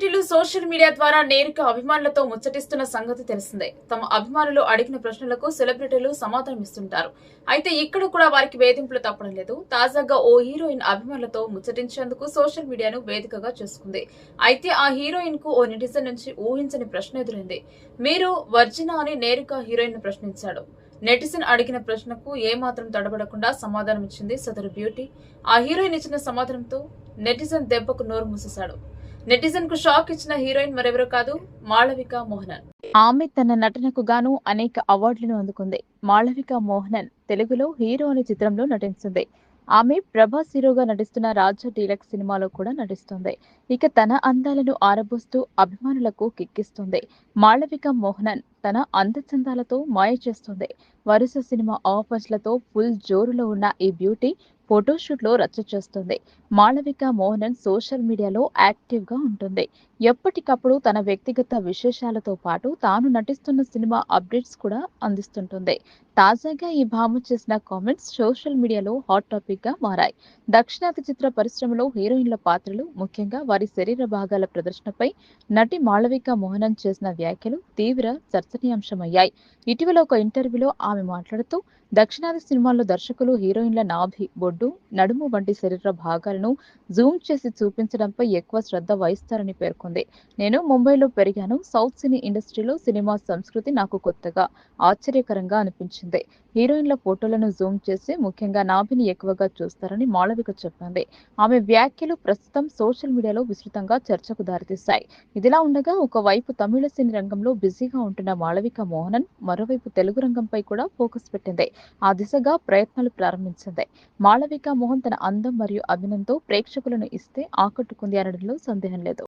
సెలబ్రిటీలు social media ద్వారా నేరుగా అభిమానులతో ముచ్చటిస్తున్న సంగతి తెలిసిందే. తమ అభిమానులు అడిగిన ప్రశ్నలకు సెలబ్రిటీలు సమాధానం ఇస్తుంటారు. అయితే ఇక్కడ కూడా వారికి వేధింపులు తప్పడం లేదు. తాజాగా ఓ హీరోయిన్ అభిమానులతో ముచ్చటించేందుకు సోషల్ మీడియాను వేదికగా చేసుకుంది. అయితే ఆ హీరోయిన్కు ఓ నెటిజన్ నుంచి ఊహించని ప్రశ్న ఎదురైంది. మీరు వర్జినా అని నేరుగా హీరోయిన్ ప్రశ్నించాడు. నెటిజన్ అడిగిన ప్రశ్నకు ఏమాత్రం తడబడకుండా సమాధానం ఇచ్చింది సదరు బ్యూటీ. ఆ హీరోయిన్ ఇచ్చిన సమాధానంతో నెటిజన్ దెబ్బకు నోరు మూసేశాడు. నెటిజన్కు షాక్ ఇచ్చిన హీరోయిన్ మరెవరో కాదు మాళవిక మోహనన్. ఆమె తన నటనకు గాను అనేక అవార్డులను అందుకుంది. మాళవిక మోహనన్ తెలుగులో హీరో అనే చిత్రంలో నటిస్తుంది ఆమె ప్రభాస్ హీరోగా నటిస్తున్న రాజా డీలక్స్ సినిమాలో కూడా నటిస్తుంది. ఇక తన అందాలను ఆరబోస్తూ అభిమానులకు కిక్కిస్తుంది. మాళవిక మోహనన్ తన అందచందాలతో మాయ చేస్తుంది. వరుస సినిమా ఆఫర్స్లతో ఫుల్ జోరులో ఉన్న ఈ బ్యూటీ ఫోటోషూట్లో రచ్చ చేస్తుంది. మాళవిక మోహనన్ సోషల్ మీడియాలో యాక్టివ్గా ఉంటుంది. ఎప్పటికప్పుడు తన వ్యక్తిగత విశేషాలతో పాటు తాను నటిస్తున్న సినిమా అప్డేట్స్ కూడా అందిస్తుంటుంది. తాజాగా ఈ భామ చేసిన కామెంట్స్ సోషల్ మీడియాలో హాట్ టాపిక్గా మారాయి. దక్షిణాది చిత్ర పరిశ్రమలో హీరోయిన్ల పాత్రలు ముఖ్యంగా వారి శరీర భాగాల ప్రదర్శనపై నటి మాళవిక మోహనన్ చేసిన వ్యాఖ్యలు తీవ్ర చర్చనీయాంశమయ్యాయి. ఇటీవల ఒక ఇంటర్వ్యూలో ఆమె మాట్లాడుతూ దక్షిణాది సినిమాల్లో దర్శకులు హీరోయిన్ల నాభి బొడ్డు నడుము వంటి శరీర భాగాలను జూమ్ చేసి చూపించడంపై ఎక్కువ శ్రద్ధ వహిస్తారని పేర్కొంది. నేను ముంబైలో పెరిగాను. సౌత్ సినీ ఇండస్ట్రీలో సినిమా సంస్కృతి నాకు కొత్తగా ఆశ్చర్యకరంగా అనిపించింది. హీరోయిన్ల ఫోటోలను జూమ్ చేసి ముఖ్యంగా నాభిని ఎక్కువగా చూస్తారని మాళవిక చెప్పింది. ఆమె వ్యాఖ్యలు ప్రస్తుతం సోషల్ మీడియాలో విస్తృతంగా చర్చకు దారితీశాయి. ఇదిలా ఉండగా ఒకవైపు తమిళ సినీ రంగంలో బిజీగా ఉంటున్న మాళవిక మోహనన్ మరోవైపు తెలుగు రంగంపై కూడా ఫోకస్ పెట్టింది. ఆ దిశగా ప్రయత్నాలు ప్రారంభించింది. మాళవిక మోహన్ తన అందం మరియు అభినంతో ప్రేక్షకులను ఇస్తే ఆకట్టుకుంది అనడంలో సందేహం లేదు.